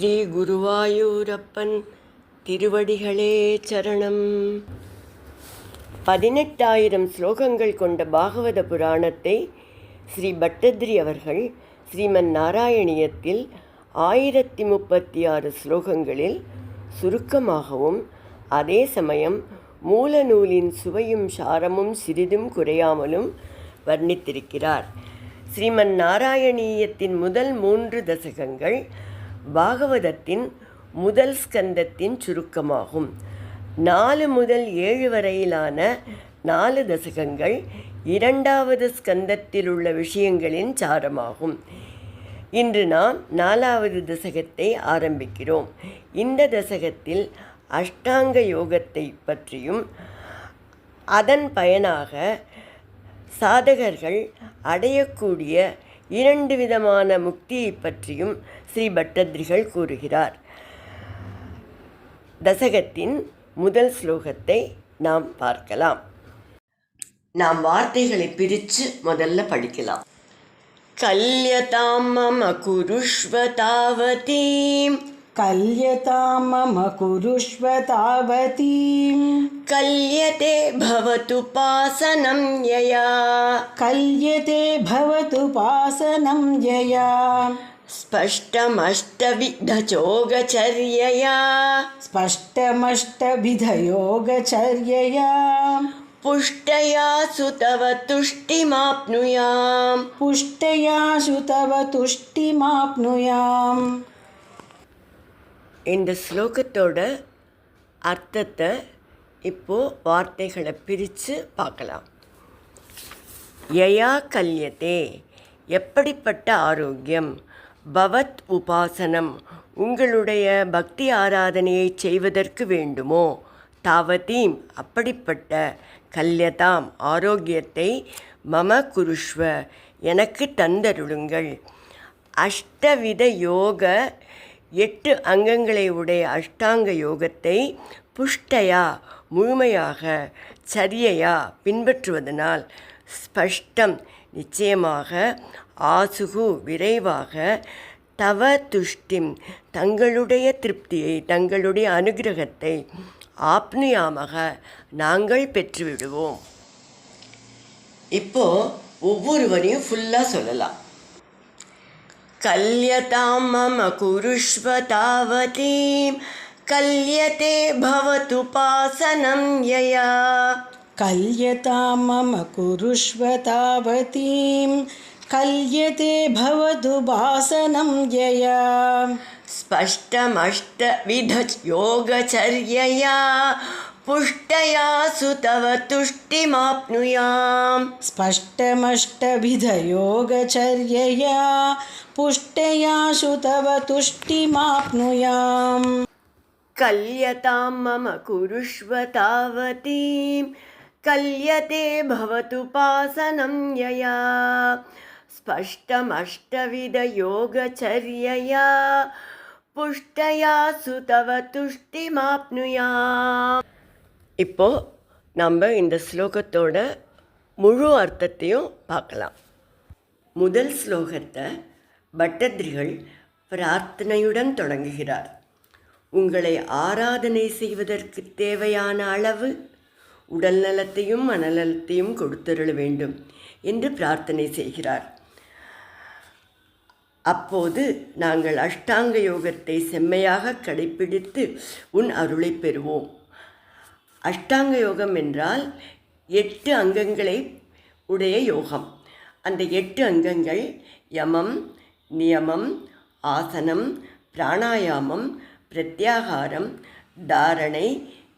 ஸ்ரீ குருவாயூரப்பன் திருவடிகளே சரணம். பதினெட்டாயிரம் ஸ்லோகங்கள் கொண்ட பாகவத புராணத்தை ஸ்ரீ பட்டத்ரி அவர்கள் ஸ்ரீமன் நாராயணியத்தில் ஆயிரத்தி முப்பத்தி ஆறு ஸ்லோகங்களில் சுருக்கமாகவும் அதே சமயம் மூல நூலின் சுவையும் சாரமும் சிறிதும் குறையாமலும் வர்ணித்திருக்கிறார். ஸ்ரீமன் நாராயணீயத்தின் முதல் மூன்று தசகங்கள் பாகவதத்தின் முதல் ஸ்கந்தத்தின் சுருக்கமாகும். நாலு முதல் ஏழு வரையிலான நாலு தசகங்கள் இரண்டாவது ஸ்கந்தத்தில் உள்ள விஷயங்களின் சாரமாகும். இன்று நாம் நாலாவது தசகத்தை ஆரம்பிக்கிறோம். இந்த தசகத்தில் அஷ்டாங்க யோகத்தை பற்றியும் அதன் பயனாக சாதகர்கள் அடையக்கூடிய இரண்டு விதமான முக்தியை பற்றியும் ஸ்ரீ பட்டத்ரிகள் கூறுகிறார். தசகத்தின் முதல் ஸ்லோகத்தை நாம் பார்க்கலாம். நாம் வார்த்தைகளை பிரித்து முதல்ல படிக்கலாம். கல்யதாம் மம குருஷ்வ தாவதீம். कल्यता मम कुरुष्व तावती कल्यते भवतु पासनं यया। कल्यते भवतु पासनं यया। स्पष्टमष्टविधयोगचर्यया। स्पष्टमष्टविधयोगचर्यया। पुष्टया सुतव तुष्टिमाप्नुयाम्। पुष्टया सुतव तुष्टिमाप्नुयाम्। இந்த ஸ்லோகத்தோட அர்த்தத்தை இப்போ வார்த்தைகளை பிரித்து பார்க்கலாம். யயா கல்யத்தே எப்படிப்பட்ட ஆரோக்கியம்? பவத் உபாசனம் உங்களுடைய பக்தி ஆராதனையை செய்வதற்கு வேண்டுமோ? தாவதீம் அப்படிப்பட்ட கல்யதாம் ஆரோக்கியத்தை மம குருஷ்வ எனக்கு தந்தருளுங்கள். அஷ்டவித யோக எட்டு அங்கங்களை உடைய அஷ்டாங்க யோகத்தை புஷ்டையா முழுமையாக சரியையா பின்பற்றுவதனால் ஸ்பஷ்டம் நிச்சயமாக ஆசுகு விரைவாக தவ துஷ்டிம் தங்களுடைய திருப்தியை தங்களுடைய அனுகிரகத்தை ஆப்னுயாமக நாங்கள் பெற்றுவிடுவோம். இப்போ ஒவ்வொருவரையும் ஃபுல்லாக சொல்லலாம். कल्यतां मम कुरुष्व तावतीं कल्यते भवतुपासनं यया। कल्यतां मम कुरुष्व तावतीं कल्यते भवतु वासनं यया। स्पष्टमष्टविधयोगचर्यया पुष्टयासु तव तुष्टिमाप्नुयाम्। स्पष्टमष्टभिधयोगचर्यया पुष्टयासु तव तुष्टिमाप्नुयाम्। कल्यतां मम कुरुष्व तावतीं कल्यते भवतु पासनं यया। स्पष्टमष्टविधयोगचर्यया पुष्टयासु तव तुष्टिमाप्नुयाम्। இப்போது நம்ம இந்த ஸ்லோகத்தோட முழு அர்த்தத்தையும் பார்க்கலாம். முதல் ஸ்லோகத்தை பட்டத்ரிகள் பிரார்த்தனையுடன் தொடங்குகிறார். உங்களை ஆராதனை செய்வதற்கு தேவையான அளவு உடல் நலத்தையும் மனநலத்தையும் கொடுத்தருள வேண்டும் என்று பிரார்த்தனை செய்கிறார். அப்போது நாங்கள் அஷ்டாங்க யோகத்தை செம்மையாக கடைப்பிடித்து உன் அருளை பெறுவோம். அஷ்டாங்க யோகம் என்றால் எட்டு அங்கங்களை உடைய யோகம். அந்த எட்டு அங்கங்கள் யமம் நியமம் ஆசனம் பிராணாயாமம் பிரத்யாகாரம் தாரணை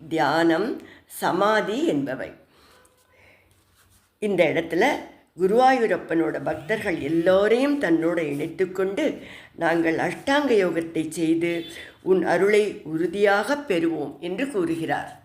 தியானம் சமாதி என்பவை. இந்த இடத்துல குருவாயூரப்பனோட பக்தர்கள் எல்லோரையும் தன்னோடு இணைத்துக்கொண்டு நாங்கள் அஷ்டாங்க யோகத்தை செய்து உன் அருளை உறுதியாக பெறுவோம் என்று கூறுகிறார்.